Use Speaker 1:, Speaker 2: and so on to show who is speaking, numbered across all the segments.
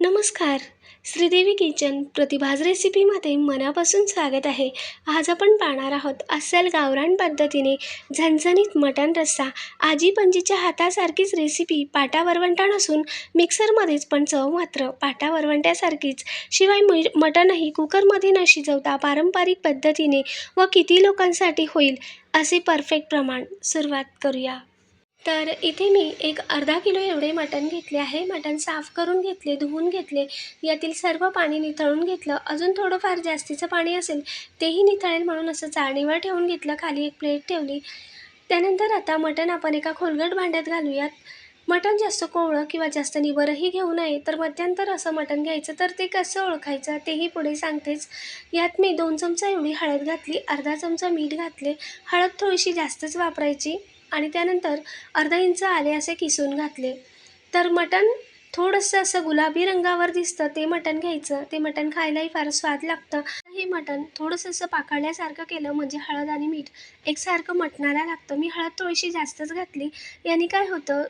Speaker 1: नमस्कार. श्रीदेवी किचन प्रतिभाज रेसिपीमध्ये मनापासून स्वागत आहे. आज आपण पाहणार आहोत अस्सल गावरान पद्धतीने झणझणीत मटण रस्सा. आजी पणजीच्या हातासारखीच रेसिपी पाटा वरवंटा नसून मिक्सरमध्येच पण चव मात्र पाटा वरवंट्यासारखीच शिवाय मि मटणही कुकरमध्ये न शिजवता पारंपरिक पद्धतीने व किती लोकांसाठी होईल असे परफेक्ट प्रमाण सुरुवात करूया. तर इथे मी एक अर्धा किलो एवढे मटण घेतले आहे. मटण साफ करून घेतले धुवून घेतले. यातील सर्व पाणी निथळून घेतलं. अजून थोडंफार जास्तीचं पाणी असेल तेही निथळेल म्हणून असं चाळणीवर ठेवून घेतलं. खाली एक प्लेट ठेवली. त्यानंतर आता मटण आपण एका खोलगट भांड्यात घालूयात. मटण जास्त कोवळं किंवा जास्त निबरही घेऊ नये. तर मध्यंतर असं मटण घ्यायचं तर ते कसं ओळखायचं तेही पुढे सांगतेच. यात मी दोन चमचा एवढी हळद घातली अर्धा चमचा मीठ घातले. हळद थोडीशी जास्तच वापरायची. आणि त्यानंतर अर्धा इंच आले असे किसून घातले. तर मटण थोडंसं असं गुलाबी रंगावर दिसतं ते मटण घ्यायचं. ते मटण खायलाही फार स्वाद लागतं. हे मटण थोडंसं असं पाकळल्यासारखं केलं म्हणजे हळद आणि मीठ एकसारखं मटणाला लागतं. मी हळद थोडीशी जास्तच घातली. याने काय होतं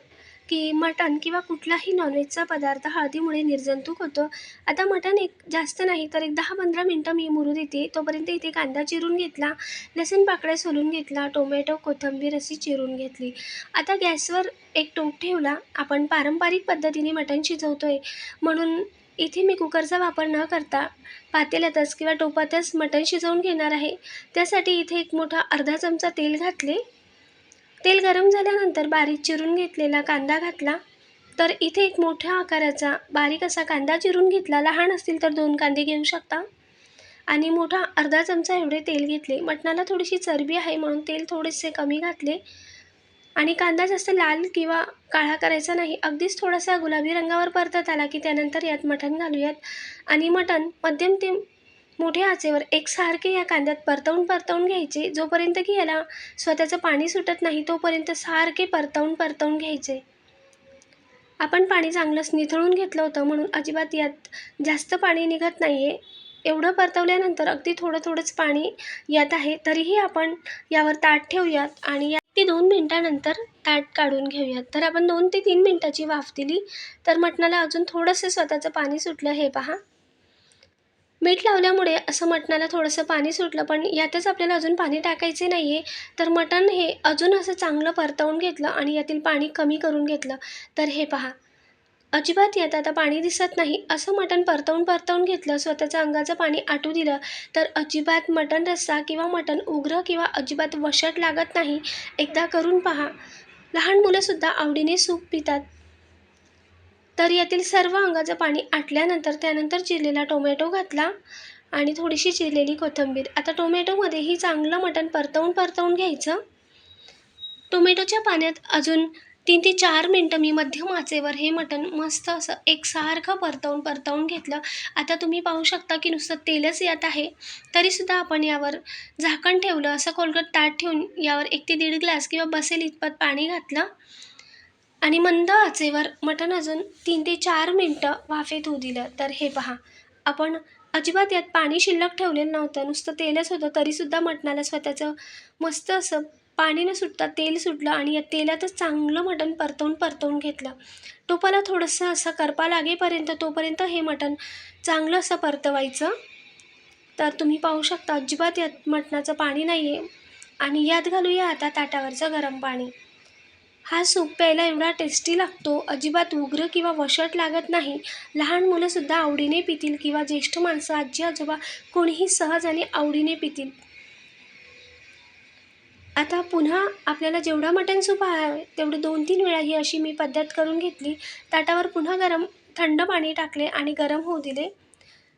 Speaker 1: की मटण किंवा कुठलाही नॉनव्हेजचा पदार्थ हळदीमुळे निर्जंतुक होतो. आता मटण एक जास्त नाही तर एक दहा पंधरा मिनटं मी मुरू देते. तोपर्यंत इथे कांदा चिरून घेतला लसूण पाकळ्या सोलून घेतला टोमॅटो कोथंबीर अशी चिरून घेतली. आता गॅसवर एक टोप ठेवला. आपण पारंपरिक पद्धतीने मटण आहे म्हणून इथे मी कुकरचा वापर न करता पातेल्यातच किंवा टोपातच मटण शिजवून घेणार आहे. त्यासाठी इथे एक मोठा अर्धा चमचा तेल घातले. तेल गरम झाल्यानंतर बारीक चिरून घेतलेला कांदा घातला. तर इथे एक मोठ्या आकाराचा बारीक असा कांदा चिरून घेतला. लहान असतील तर दोन कांदे घेऊ शकता. आणि मोठा अर्धा चमचा एवढे तेल घेतले. मटणाला थोडीशी चरबी आहे म्हणून तेल थोडेसे कमी घातले. आणि कांदा जास्त लाल किंवा काळा करायचा नाही. अगदीच थोडासा गुलाबी रंगावर परतत आला की त्यानंतर यात मटण घालूयात. आणि मटण मध्यम ते मोठ्या आचेवर एकसारखे या कांद्यात परतवून परतवून घ्यायचे जोपर्यंत की याला स्वतःचं पाणी सुटत नाही तोपर्यंत सारखे परतवून परतवून घ्यायचे. आपण पाणी चांगलंच निथळून घेतलं होतं म्हणून अजिबात यात जास्त पाणी निघत नाही आहे एवढं परतवल्यानंतर अगदी थोडं थोडंच पाणी यात आहे तरीही आपण यावर ताट ठेवूयात आणि या ती दोन मिनटानंतर ताट काढून घेऊयात. तर आपण दोन ते तीन मिनटाची वाफ दिली तर मटणाला अजून थोडंसं स्वतःचं पाणी सुटलं हे पहा. मीठ लावल्यामुळे असं मटणाला थोडंसं पाणी सुटलं पण यातच आपल्याला अजून पाणी टाकायचे नाही आहे तर मटण हे अजून असं चांगलं परतवून घेतलं आणि यातील पाणी कमी करून घेतलं. तर हे पहा. अजिबात यात आता पाणी दिसत नाही. असं मटण परतवून परतवून घेतलं स्वतःच्या अंगाचं पाणी आटू दिलं तर अजिबात मटण रस्सा किंवा मटण उग्र किंवा अजिबात वशट लागत नाही. एकदा करून पहा. लहान मुलंसुद्धा आवडीने सूप पितात. तर यातील सर्व अंगाचं पाणी आटल्यानंतर त्यानंतर चिरलेला टोमॅटो घातला आणि थोडीशी चिरलेली कोथिंबीर. आता टोमॅटोमध्येही चांगलं मटण परतवून परतवून घ्यायचं. टोमॅटोच्या पाण्यात अजून तीन ते चार मिनटं मी मध्यम आचेवर हे मटण मस्त असं एकसारखं परतवून परतवून घेतलं. आता तुम्ही पाहू शकता की नुसतं तेलच यात आहे. तरीसुद्धा आपण यावर झाकण ठेवलं असं कोलगट ताट ठेवून यावर एक ते दीड ग्लास किंवा बसेल इतपत पाणी घातलं. आणि मंद आचेवर मटण अजून तीन ते चार मिनटं वाफेत होऊ दिलं. तर हे पहा. आपण अजिबात यात पाणी शिल्लक ठेवलेलं नव्हतं. नुसतं तेलच होतं. तरीसुद्धा मटणाला स्वतःचं मस्त असं पाणी न सुटता तेल सुटलं आणि या तेलातच चांगलं मटण परतवून परतवून घेतलं. टोपाला थोडंसं असं करपा लागेपर्यंत तोपर्यंत हे मटण चांगलं असं परतवायचं. तर तुम्ही पाहू शकता अजिबात यात मटणाचं पाणी नाही आहे आणि यात घालूया आता ताटावरचं गरम पाणी. हा सूप प्यायला एवढा टेस्टी लागतो अजिबात उग्र किंवा वशट लागत नाही. लहान मुलंसुद्धा आवडीने पितील किंवा ज्येष्ठ माणसं आजी आजोबा कोणीही सहज आणि आवडीने पितील. आता पुन्हा आपल्याला जेवढा मटण सूप आहे तेवढं दोन तीन वेळा ही अशी मी पद्धत करून घेतली. ताटावर पुन्हा गरम थंड पाणी टाकले आणि गरम होऊ दिले.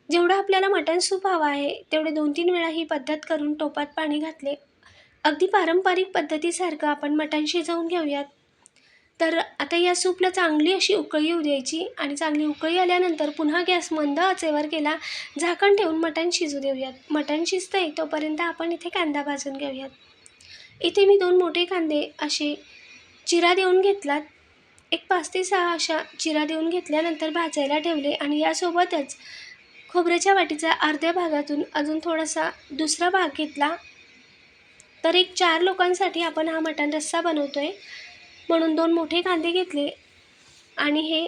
Speaker 1: जेवढं आपल्याला मटण सूप हवं आहे तेवढे दोन तीन वेळा ही पद्धत करून टोपात पाणी घातले. अगदी पारंपरिक पद्धतीसारखं आपण मटण शिजवून घेऊयात. तर आता या सूपला चांगली अशी उकळी येऊ द्यायची आणि चांगली उकळी आल्यानंतर पुन्हा गॅस मंद आचेवर केला झाकण ठेवून मटण शिजू देऊयात. मटण शिजतंय तोपर्यंत आपण इथे कांदा भाजून घेऊयात. इथे मी दोन मोठे कांदे असे चिरा देऊन घेतलात. एक पाच ते सहा अशा चिरा देऊन घेतल्यानंतर भाजायला ठेवले आणि यासोबतच खोबऱ्याच्या वाटीचा अर्ध्या भागातून अजून थोडासा दुसरा भाग घेतला. तर एक चार लोकांसाठी आपण हा मटण रस्सा बनवतो आहे म्हणून दोन मोठे कांदे घेतले आणि हे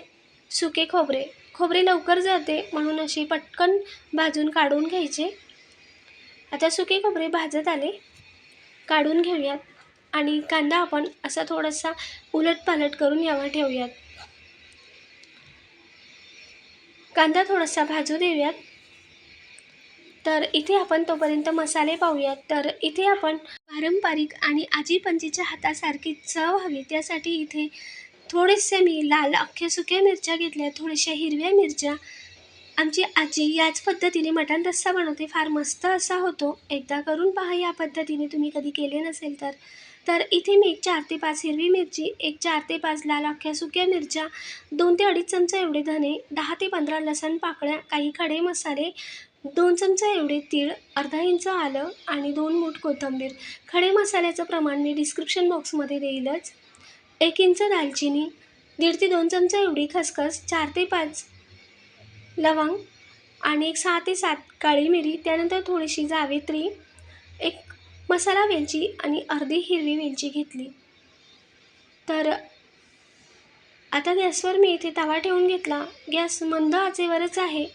Speaker 1: सुके खोबरे. खोबरे लवकर जाते म्हणून अशी पटकन भाजून काढून घ्यायचे. आता सुके खोबरे भाजत आले. काढून घेऊयात आणि कांदा आपण असा थोडासा उलटपालट करून यावर ठेवूयात. कांदा थोडासा भाजू देऊयात. तर इथे आपण तोपर्यंत मसाले पाहूयात. तर इथे आपण पारंपरिक आणि आजी पंजीच्या हातासारखी चव हवी. त्यासाठी इथे थोडेसे मी लाल अख्ख्या सुक्या मिरच्या घेतल्या थोड्याशा हिरव्या मिरच्या. आमची आजी याच पद्धतीने मटण रस्सा बनवते. फार मस्त असा होतो. एकदा करून पहा या पद्धतीने. तुम्ही कधी केले नसेल तर. तर इथे मी एक चार ते पाच हिरवी मिरची एक चार ते पाच लाल अख्ख्या सुक्या मिरच्या दोन ते अडीच चमचा एवढे धने दहा ते पंधरा लसण पाकळ्या काही खडे मसाले दोन चमचा एवढे तीळ अर्धा इंच आलं आणि दोन मूठ कोथिंबीर. खडे मसाल्याचं प्रमाण मी डिस्क्रिप्शन बॉक्समध्ये देईलच. एक इंच दालचिनी दीड ते दोन चमचा एवढी खसखस चार ते पाच लवंग आणि एक सहा ते सात काळी मिरी त्यानंतर थोडीशी जावेत्री एक मसाला वेलची आणि अर्धी हिरवी वेलची घेतली. तर आता गॅसवर मी इथे तवा ठेवून घेतला. गॅस मंद आचेवरच आहे.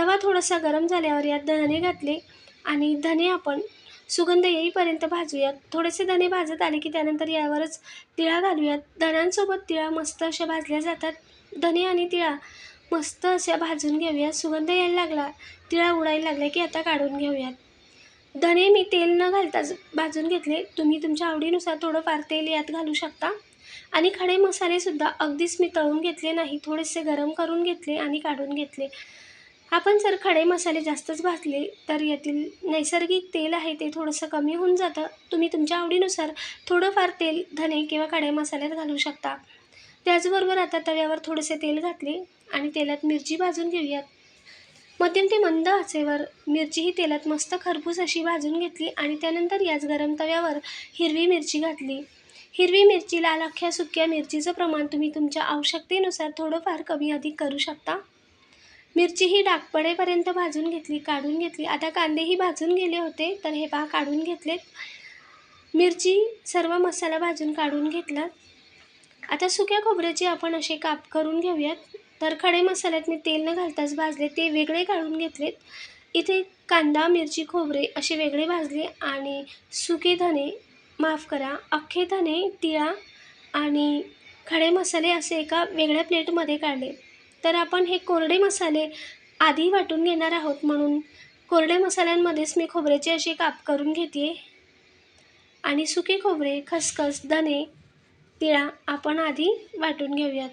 Speaker 1: तवा थोडासा गरम झाल्यावर यात धने घातले आणि धने आपण सुगंध येईपर्यंत भाजूयात. थोडेसे धने भाजत आले की त्यानंतर यावरच तिळा घालूयात. धण्यांसोबत तिळा मस्त अशा भाजल्या जातात. धने आणि तिळा मस्त अशा भाजून घेऊयात. सुगंध यायला लागला तिळा उडायला लागला की आता काढून घेऊयात. धने मी तेल न घालताच भाजून घेतले. तुम्ही तुमच्या आवडीनुसार थोडंफार तेल यात घालू शकता. आणि खडे मसालेसुद्धा अगदीच मी तळून घेतले नाही. थोडेसे गरम करून घेतले आणि काढून घेतले. आपण जर खडे मसाले जास्तच भाजले तर यातील नैसर्गिक तेल आहे ते थोडंसं कमी होऊन जातं. तुम्ही तुमच्या आवडीनुसार थोडंफार तेल धने किंवा खडे मसाल्यात घालू शकता. त्याचबरोबर आता तव्यावर थोडेसे तेल घातले आणि तेलात मिरची भाजून घेऊयात. मध्यम ते मंद आचेवर मिरची ही तेलात मस्त खरपूस अशी भाजून घेतली आणि त्यानंतर याच गरम तव्यावर हिरवी मिरची घातली. हिरवी मिरची लाल अख्ख्या सुक्या मिरचीचं प्रमाण तुम्ही तुमच्या आवश्यकतेनुसार थोडंफार कमी अधिक करू शकता. मिरची ही डागपडेपर्यंत भाजून घेतली काढून घेतली. आता कांदेही भाजून गेले होते तर हे पहा काढून घेतलेत. मिरची सर्व मसाला भाजून काढून घेतला. आता सुक्या खोबऱ्याचे आपण असे काप करून घेऊयात. तर खडे मसाल्यात मी तेल न घालताच भाजले ते वेगळे काढून घेतलेत. इथे कांदा मिरची खोबरे असे वेगळे भाजले आणि सुके धने माफ करा अख्खे धने तिळा आणि खडे मसाले असे एका वेगळ्या प्लेटमध्ये काढले. तर आपण हे कोरडे मसाले आधी वाटून घेणार आहोत म्हणून. कोरड्या मसाल्यांमध्येच मी खोबऱ्याची अशी काप करून घेते. आणि सुके खोबरे खसखस धने तिळा आपण आधी वाटून घेऊयात.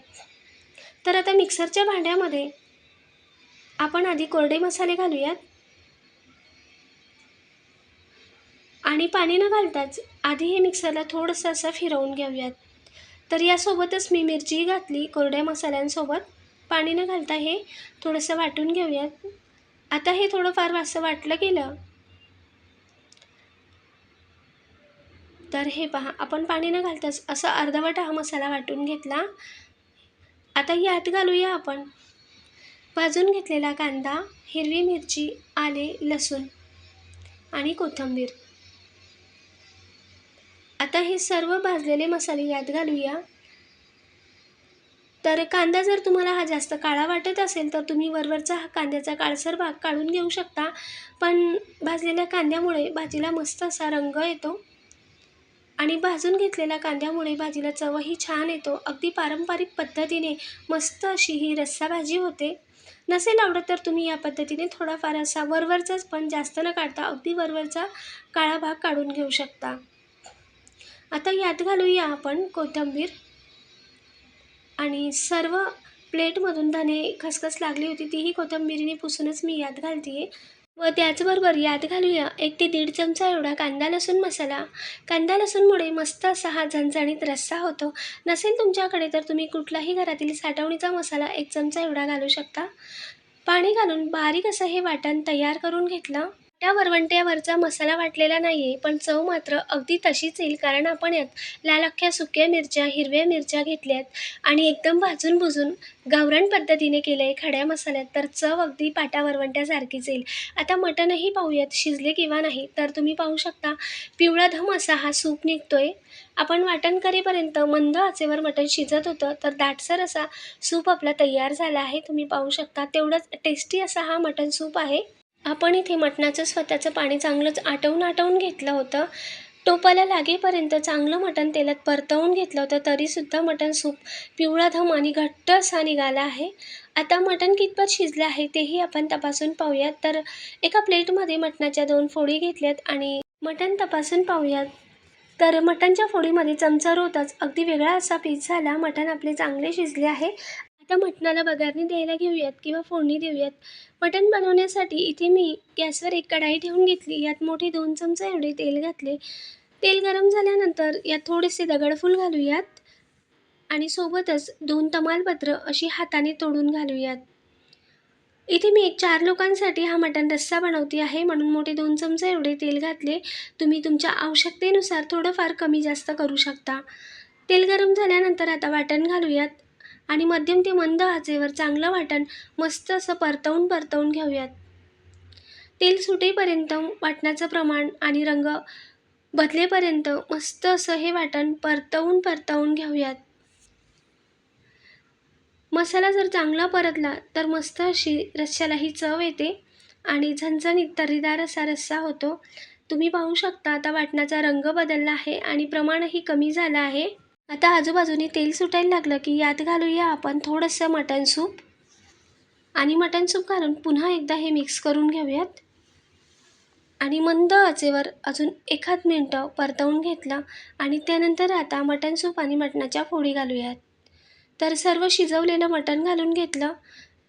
Speaker 1: तर आता मिक्सरच्या भांड्यामध्ये आपण आधी कोरडे मसाले घालूयात. आणि पाणी न घालताच आधी हे मिक्सरला थोडंसं असं फिरवून घेऊयात. तर यासोबतच मी मिरची घातली कोरड्या मसाल्यांसोबत. पाणी न घालता हे थोडंसं वाटून घेऊयात. आता हे थोडंफार असं वाटलं गेलं. तर हे पहा आपण पाणी न घालताच असं अर्धवट हा मसाला वाटून घेतला. आता यात घालूया आपण. भाजून घेतलेला कांदा हिरवी मिरची आले लसूण आणि कोथिंबीर. आता हे सर्व भाजलेले मसाले यात घालूया. तर कांदा जर तुम्हाला हा जास्त काळा वाटत असेल तर तुम्ही वरवरचा हा कांद्याचा काळसर भाग काढून घेऊ शकता. पण भाजलेल्या कांद्यामुळे भाजीला मस्त असा रंग येतो. आणि भाजून घेतलेल्या कांद्यामुळे भाजीला चवही छान येतो. अगदी पारंपरिक पद्धतीने मस्त अशी ही रस्सा भाजी होते. नसेल आवडत तर तुम्ही या पद्धतीने थोडाफार असा वरवरचाच पण जास्त न काढता अगदी वरवरचा काळा भाग काढून घेऊ शकता. आता यात घालूया आपण कोथिंबीर. आणि सर्व प्लेटमधून धने खसखस लागली होती तीही कोथंबिरीने पुसूनच मी यात घालते आहे व त्याचबरोबर यात घालूया एक ते दीड चमचा एवढा कांदा लसूण मसाला. कांदा लसूणमुळे मस्त असा हा झणझणीत रस्सा होतो. नसेल तुमच्याकडे तर तुम्ही कुठलाही घरातील साठवणीचा मसाला एक चमचा एवढा घालू शकता. पाणी घालून बारीक असं हे वाटण तयार करून घेतलं. त्या वरवंट्यावरचा मसाला वाटलेला नाही आहे पण चव मात्र अगदी तशीच येईल कारण आपण यात लाल अख्ख्या सुक्या मिरच्या हिरव्या मिरच्या घेतल्यात आणि एकदम भाजून भुजून गावरान पद्धतीने केलं आहे खड्या मसाल्यात तर चव अगदी पाटा वरवंट्यासारखीच येईल. आता मटणही पाहूयात शिजले किंवा नाही तर तुम्ही पाहू शकता पिवळा धम असा हा सूप निघतो आहे आपण वाटण करेपर्यंत मंद आचेवर मटण शिजत होतं तर दाटसर असा सूप आपला तयार झाला आहे तुम्ही पाहू शकता. तेवढंच टेस्टी असा हा मटण सूप आहे. आपण इथे मटणाचं स्वतःचं पाणी चांगलंच आटवून आटवून घेतलं होतं. टोपाला लागेपर्यंत चांगलं मटण तेलात परतवून घेतलं होतं तरीसुद्धा मटण सूप पिवळा धम आणि घट्ट असा निघाला आहे. आता मटण कितपत शिजलं आहे तेही आपण तपासून पाहूयात. तर एका प्लेटमध्ये मटणाच्या दोन फोडी घेतल्यात आणि मटण तपासून पाहूयात. तर मटणच्या फोडीमध्ये चमचा रोताच अगदी वेगळा असा पीस झाला मटण आपले चांगले शिजले आहे. आता मटणाला बगारणी द्यायला घेऊयात किंवा फोडणी देऊयात. मटण बनवण्यासाठी इथे मी गॅसवर एक कढाई ठेवून घेतली. यात मोठे दोन चमचे एवढे तेल घातले. तेल गरम झाल्यानंतर यात थोडेसे दगडफूल घालूयात आणि सोबतच दोन तमालपत्र अशी हाताने तोडून घालूयात. इथे मी एक चार लोकांसाठी हा मटण रस्सा बनवते आहे म्हणून मोठे दोन चमचे एवढे तेल घातले. तुम्ही तुमच्या आवश्यकतेनुसार थोडंफार कमी जास्त करू शकता. तेल गरम झाल्यानंतर आता वाटण घालूयात. आणि मध्यम ते मंद आचेवर चांगलं वाटण मस्त असं परतवून परतवून घेऊयात. तेल सुटेपर्यंत वाटणाचं प्रमाण आणि रंग बदलेपर्यंत मस्त असं हे वाटण परतवून परतवून घेऊयात. मसाला जर चांगला परतला तर मस्त अशी रश्श्यालाही चव येते आणि झणझणीत तर्रीदार असा रस्सा होतो. तुम्ही पाहू शकता आता वाटणाचा रंग बदलला आहे आणि प्रमाणही कमी झालं आहे. आता आजूबाजूने तेल सुटायला लागलं की यात घालूया आपण थोडंसं मटण सूप. आणि मटण सूप घालून पुन्हा एकदा हे मिक्स करून घेऊयात. आणि मंद आचेवर अजून एखाद मिनटं परतवून घेतलं आणि त्यानंतर आता मटण सूप आणि मटणाच्या फोडी घालूयात. तर सर्व शिजवलेलं मटण घालून घेतलं.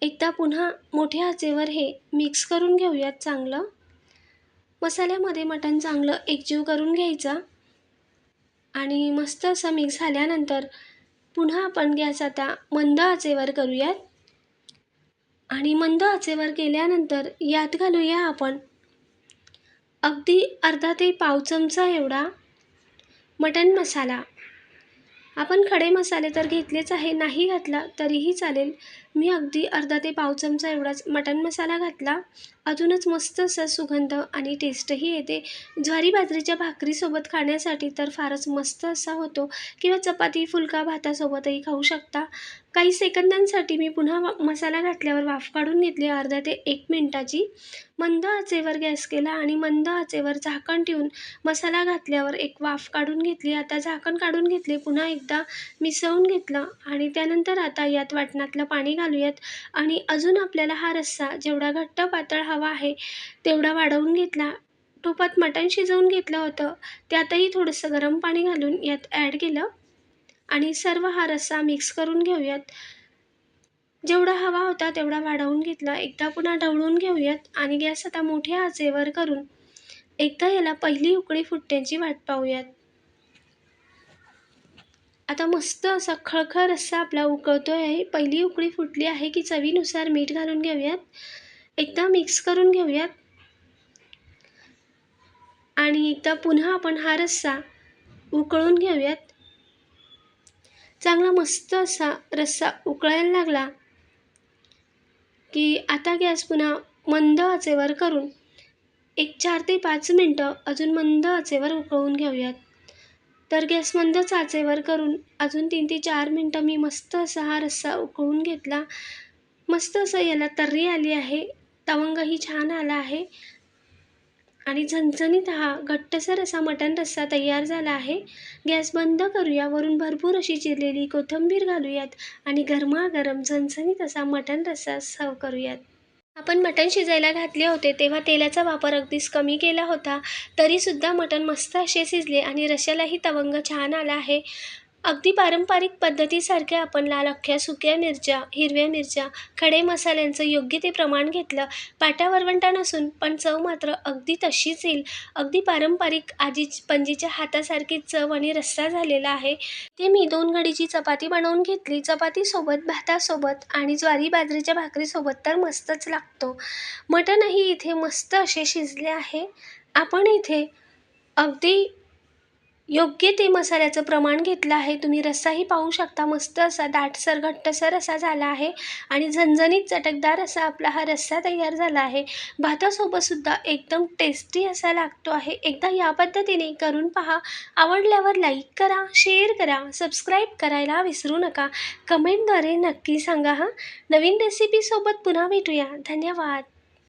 Speaker 1: एकदा पुन्हा मोठ्या आचेवर हे मिक्स करून घेऊयात चांगलं. मसाल्यामध्ये मटण चांगलं एकजीव करून घ्यायचं. आणि मस्त असं मिक्स झाल्यानंतर पुन्हा आपण गॅस आता मंद आचेवर करूयात. आणि मंद आचेवर केल्यानंतर यात घालूया आपण अगदी अर्धा ते पाव चमचा एवढा मटण मसाला. आपण खडे मसाले तर घेतलेच आहे नाही घातला तरीही चालेल. मी अगदी अर्धा ते पाव चमचा एवढाच मटण मसाला घातला. अजूनच मस्त असा सुगंध आणि टेस्टही येते. ज्वारी बाजरीच्या भाकरीसोबत खाण्यासाठी तर फारच मस्त असा होतो किंवा चपाती फुलका भातासोबतही खाऊ शकता. काही सेकंदांसाठी मी पुन्हा मसाला घातल्यावर वाफ काढून घेतली अर्ध्या ते एक मिनटाची. मंद आचेवर गॅस केला आणि मंद आचेवर झाकण ठेवून मसाला घातल्यावर एक वाफ काढून घेतली. आता झाकण काढून घेतले पुन्हा एकदा मिसळून घेतलं आणि त्यानंतर आता यात वाटणातलं पाणी घालूयात आणि अजून आपल्याला हा रस्सा जेवढा घट्ट पातळ हवा आहे तेवढा वाढवून घेतला. टोपात मटण शिजवून घेतलं होतं. त्यातही थोडंसं गरम पाणी घालून यात ॲड केलं. आणि सर्व हा रस्सा मिक्स करून घेऊयात. जेवढा हवा होता तेवढा वाढवून घेतला. एकदा पुन्हा ढवळून घेऊयात. आणि गॅस आता मोठ्या आचेवर करून एकदा याला पहिली उकळी फुटण्याची वाट पाहूयात. आता मस्त असा खळखळ रस्सा आपला उकळतो आहे पहिली उकळी फुटली आहे की चवीनुसार मीठ घालून घेऊयात. एकदा मिक्स करून घेऊयात. आणि एकदा पुन्हा आपण हा रस्सा उकळून घेऊयात. चांगला मस्त असा रस्सा उकळायला लागला की आता गॅस पुन्हा मंद आचेवर करून एक चार ते पाच मिनटं अजून मंद आचेवर उकळून घेऊयात. तर गॅस मंद आचेवर करून अजून तीन ते चार मिनटं मी मस्त असा हा रस्सा उकळून घेतला. मस्त असं याला तर्री आली आहे. तवंगही छान आला आहे. आणि झणझणीत हा घट्टसर असा मटण रस्सा तयार झाला आहे. गॅस बंद करूया. वरून भरपूर अशी चिरलेली कोथिंबीर घालूयात आणि गरमागरम झणझणीत असा मटण रस्सा सर्व करूयात. आपण मटण शिजायला घातले होते तेव्हा तेलाचा वापर अगदीच कमी केला होता. तरीसुद्धा मटण मस्त असे शिजले आणि रश्यालाही तवंग छान आला आहे. अगदी पारंपरिक पद्धतीसारखे आपण लाल अख्ख्या सुक्या मिरच्या हिरव्या मिरच्या खडे मसाल्यांचं योग्य ते प्रमाण घेतलं पाटा वरवंटा नसून पण चव मात्र अगदी तशीच येईल. अगदी पारंपरिक आजी पणजीच्या हातासारखी चव आणि रस्सा झालेला आहे. ते मी दोन घडीची चपाती बनवून घेतली. चपातीसोबत भातासोबत आणि ज्वारी बाजरीच्या भाकरीसोबत तर मस्तच लागतो. मटणही इथे मस्त असे शिजले आहे. आपण इथे अगदी योग्य ते मसाल्याचं प्रमाण घेतलं आहे. तुम्ही रस्साही पाहू शकता. मस्त असा दाटसर घट्टसर असा झाला आहे आणि झणझणीत चटकदार असा आपला हा रस्सा तयार झाला आहे. भातासोबतसुद्धा एकदम टेस्टी असा लागतो आहे. एकदा या पद्धतीने करून पहा. आवडल्यावर लाईक करा शेअर करा सबस्क्राईब करायला विसरू नका. कमेंटद्वारे नक्की सांगा हां. नवीन रेसिपीसोबत पुन्हा भेटूया. धन्यवाद.